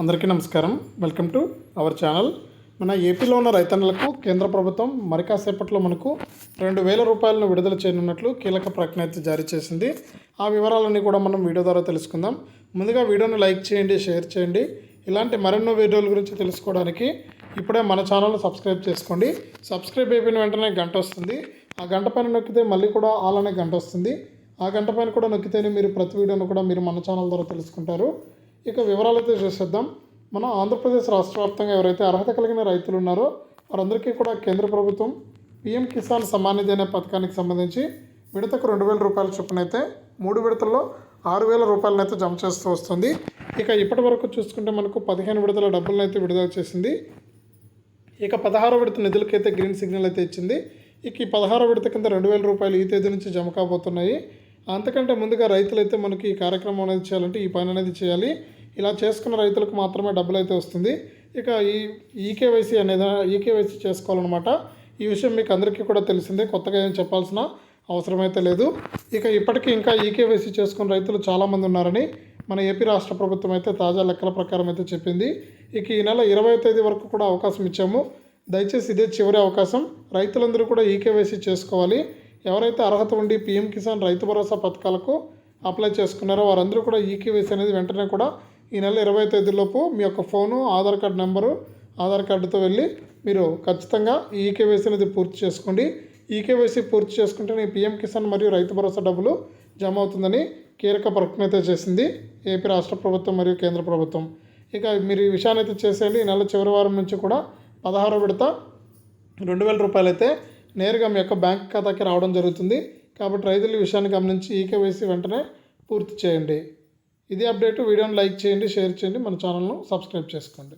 అందరికీ నమస్కారం. Welcome to our channel. మన ఏపీలో ఉన్న రైతన్నలకు కేంద్ర ప్రభుత్వం మరి కాసేపట్లో మనకు రెండు వేల రూపాయలను విడుదల చేయనున్నట్లు కీలక ప్రకటన అయితే జారీ చేసింది. ఆ వివరాలన్నీ కూడా మనం వీడియో ద్వారా తెలుసుకుందాం. ముందుగా వీడియోని లైక్ చేయండి షేర్ చేయండి. ఇలాంటి మరెన్నో వీడియోల గురించి తెలుసుకోవడానికి ఇప్పుడే మన ఛానల్ సబ్స్క్రైబ్ చేసుకోండి. సబ్స్క్రైబ్ అయిపోయిన వెంటనే గంట వస్తుంది. ఆ గంట పైన నొక్కితే మళ్ళీ కూడా ఆల్ అనే గంట వస్తుంది. ఆ గంట పైన కూడా నొక్కితేనే మీరు ప్రతి వీడియోను కూడా మీరు మన ఛానల్ ద్వారా తెలుసుకుంటారు. ఇక వివరాలు అయితే చూసేద్దాం. మన ఆంధ్రప్రదేశ్ రాష్ట్ర వ్యాప్తంగా ఎవరైతే అర్హత కలిగిన రైతులు ఉన్నారో వారందరికీ కూడా కేంద్ర ప్రభుత్వం పీఎం కిసాన్ సమ్మాన్ నిధి అనే పథకానికి సంబంధించి విడతకు రెండు వేల రూపాయల చొప్పున అయితే మూడు విడతల్లో ఆరు వేల రూపాయలను అయితే జమ చేస్తూ వస్తుంది. ఇక ఇప్పటి వరకు చూసుకుంటే మనకు పదిహేను విడతల డబ్బులను అయితే విడుదల చేసింది. ఇక పదహారో విడత నిధులకైతే గ్రీన్ సిగ్నల్ అయితే ఇచ్చింది. ఇక ఈ పదహారో విడత కింద రెండు వేల రూపాయలు ఈ తేదీ నుంచి జమ కాబోతున్నాయి. అంతకంటే ముందుగా రైతులైతే మనకి ఈ కార్యక్రమం అనేది చేయాలంటే ఈ పని అనేది చేయాలి. ఇలా చేసుకున్న రైతులకు మాత్రమే డబ్బులు అయితే వస్తుంది. ఇక ఈ ఈకేవైసీ అనేది ఈకేవైసీ చేసుకోవాలన్నమాట. ఈ విషయం మీకు అందరికీ కూడా తెలిసిందే. కొత్తగా ఏం చెప్పాల్సిన అవసరం అయితే లేదు. ఇక ఇప్పటికీ ఇంకా ఈకేవైసీ చేసుకున్న రైతులు చాలామంది ఉన్నారని మన ఏపీ రాష్ట్ర ప్రభుత్వం అయితే తాజా లెక్కల ప్రకారం అయితే చెప్పింది. ఇక ఈ నెల ఇరవై తేదీ వరకు కూడా అవకాశం ఇచ్చాము. దయచేసి ఇదే చివరి అవకాశం. రైతులందరూ కూడా ఈకేవైసీ చేసుకోవాలి. ఎవరైతే అర్హత ఉండి పీఎం కిసాన్ రైతు భరోసా పథకాలకు అప్లై చేసుకున్నారో వారందరూ కూడా ఈకేవైసీ అనేది వెంటనే కూడా ఈ నెల ఇరవై తేదీలోపు మీ యొక్క phone Aadhaar card number Aadhaar కార్డుతో వెళ్ళి మీరు ఖచ్చితంగా ఈ ఈకేవైసీ అనేది పూర్తి చేసుకోండి. ఈకేవైసీ పూర్తి చేసుకుంటే పీఎం కిసాన్ మరియు రైతు భరోసా డబ్బులు జమ అవుతుందని కీలక ప్రకటన అయితే చేసింది ఏపీ రాష్ట్ర ప్రభుత్వం మరియు కేంద్ర ప్రభుత్వం. ఇక మీరు ఈ విషయాన్ని అయితే చేసేయండి. ఈ నెల చివరి వారం నుంచి కూడా పదహారో విడత రెండు వేల రూపాయలు అయితే నేరుగా మీ యొక్క బ్యాంక్ ఖాతాకి రావడం జరుగుతుంది. కాబట్టి రైతుల విషయాన్ని గమనించి ఈకేవైసీ వెంటనే పూర్తి చేయండి. ఇది అప్డేట్. వీడియోని లైక్ చేయండి షేర్ చేయండి. మన ఛానల్ను సబ్స్క్రైబ్ చేసుకోండి.